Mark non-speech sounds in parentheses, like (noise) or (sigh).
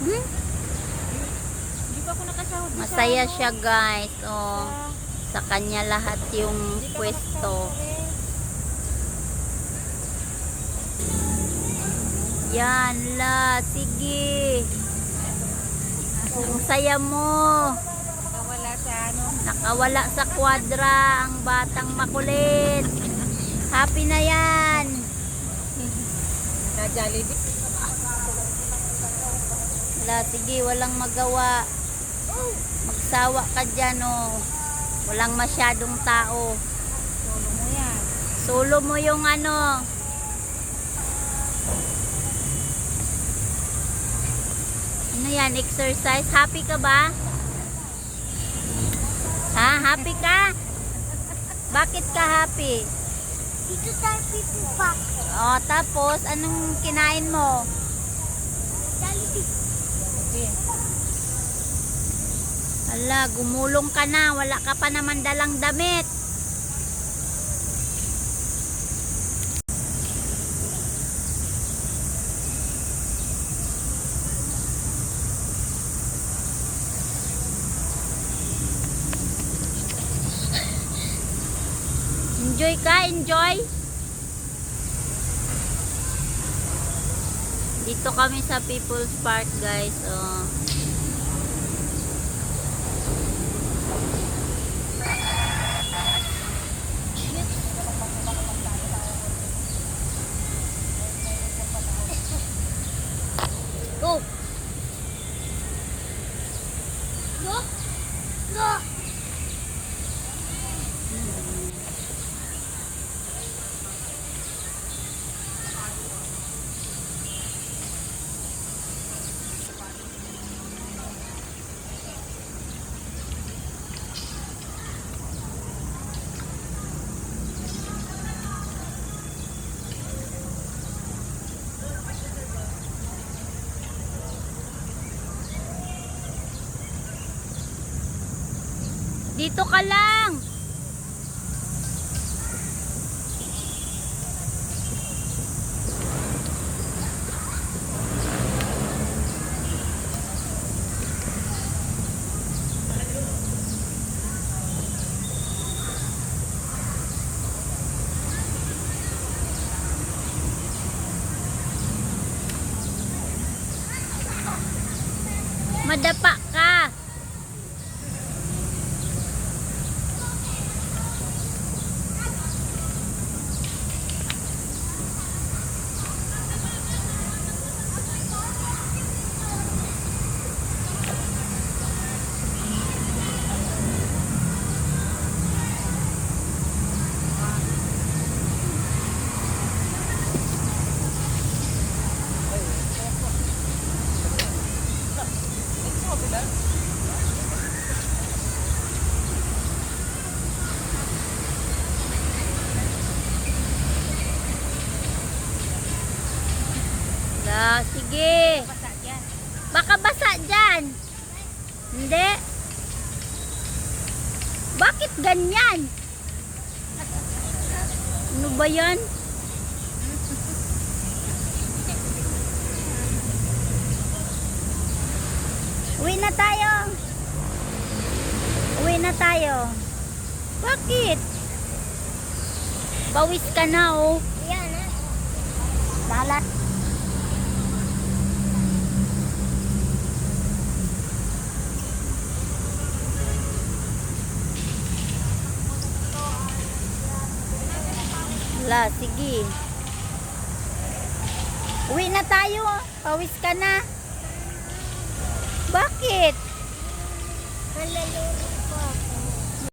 Hmm? Hindi pa ako nakasahod. sa Masaya ano, siya guys. Oh, sa- sa kanya lahat yung pwesto. Yan la, sige. Ang saya mo. Nakawala sa ano. Nakawala sa kwadra ang batang makulit. Happy na yan. (laughs) Na Jollibee. La, sige, walang magawa. Magsawa ka dyan, oh. Walang masyadong tao. Solo mo yan. Solo mo yung ano. Ano yan, exercise? Happy ka ba? Ha? Happy ka? Bakit ka happy? Dito tayo pipupak. O, tapos, anong kinain mo? Jollibee. Okay. Hala, gumulong ka na. Wala ka pa naman dalang damit. Enjoy ka, enjoy. Dito kami sa People's Park, guys. Oh. Go! Go. Go. Dito ka lang! Madapa La, sige. Basa dyan. Baka basa dyan. Hindi. Bakit ganyan? Ano ba yan? Uwi na tayo. Uwi na tayo. Bakit? Bawis ka na oh. Yan ah. Lalat. La, sige. Uwi na tayo. Pawis ka na. Bakit? Malaluro